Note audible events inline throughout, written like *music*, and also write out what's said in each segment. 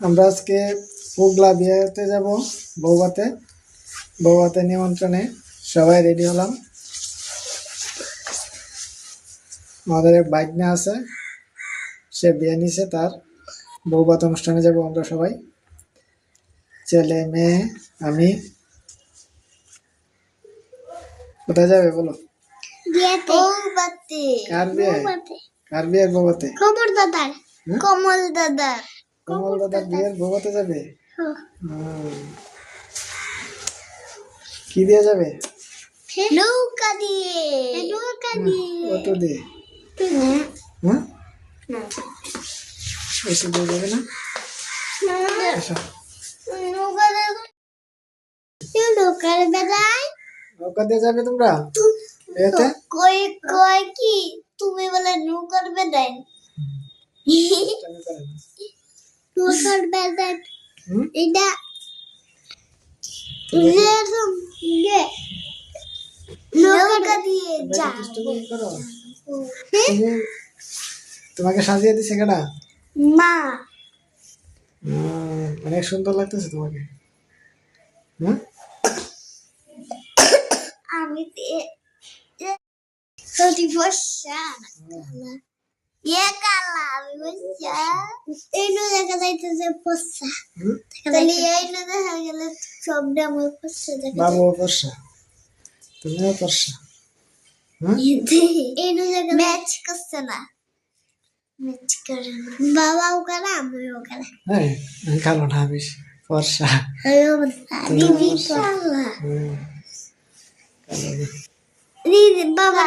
আমরা আজকে পুগলা বিয়েতে যাব বৌবাতে বৌবাতে নিমন্ত্রণে সবাই রেডি হলাম। আমাদের এক বাইক নিয়ে আছে সে বিয়ে নিছে তার। বৌবাত অনুষ্ঠানে যাব আমরা সবাই। ছেলে মেয়ে আমি। কোথায় যাবে বলো? কার বিয়ে? কার বিয়ের বৌবাতে কমল দাদার? কমল দাদার। কমল দাদার বিয়ের যাবে? হ্যাঁ। কি দিয়ে যাবে? নৌকা দিয়ে। নৌকা দিয়ে। অটো দিয়ে। হ্যাঁ অটো দিয়ে যাবে না? নৌকা দিয়ে নৌকার বেলায় নৌকা দিয়ে যাবে তোমরা? বিয়েতে কই কই কি? তুমি বলে নৌকার বেলায়। *laughs* বেলায় হুম? এটা নৌকা দিয়ে যা তোমাকে সাজিয়ে দিছে কেডা? মা। অনেক সুন্দর লাগতেছে তোমাকে। হুম? আমি সত্যি বসা। ইয়ে কালা আমি বসা এই নো দেখা যাইতেছে হুম? তাহলে এই নো দেখা গেলে সব আমার বসা দেখা বাবু পর্ষা তুমিও পর্ষা হুম এই নো দেখা ম্যাচ করছে না ম্যাচ করে না বাবাও করে আমিও করে হ্যাঁ কালো না আমি পর্ষা দিদি কালা। দিদি বাবা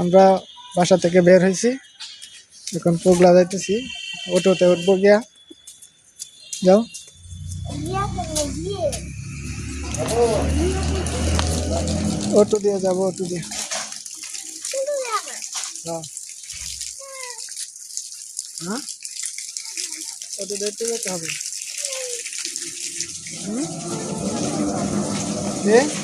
আমরা বাসা থেকে বের হয়েছি। এখন পোগলা যাইতেছি। অটোতে উঠবো গিয়া। যাও। অটো দিয়ে যাব, অটো দিয়ে। হ্যাঁ হ্যাঁ? অটো দেখতে যেতে হবে। এ?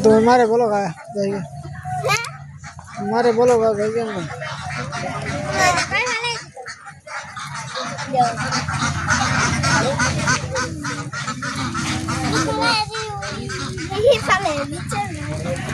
वो तुम्हें मारे बोलो का मारे बोलो का कैसे Falei, me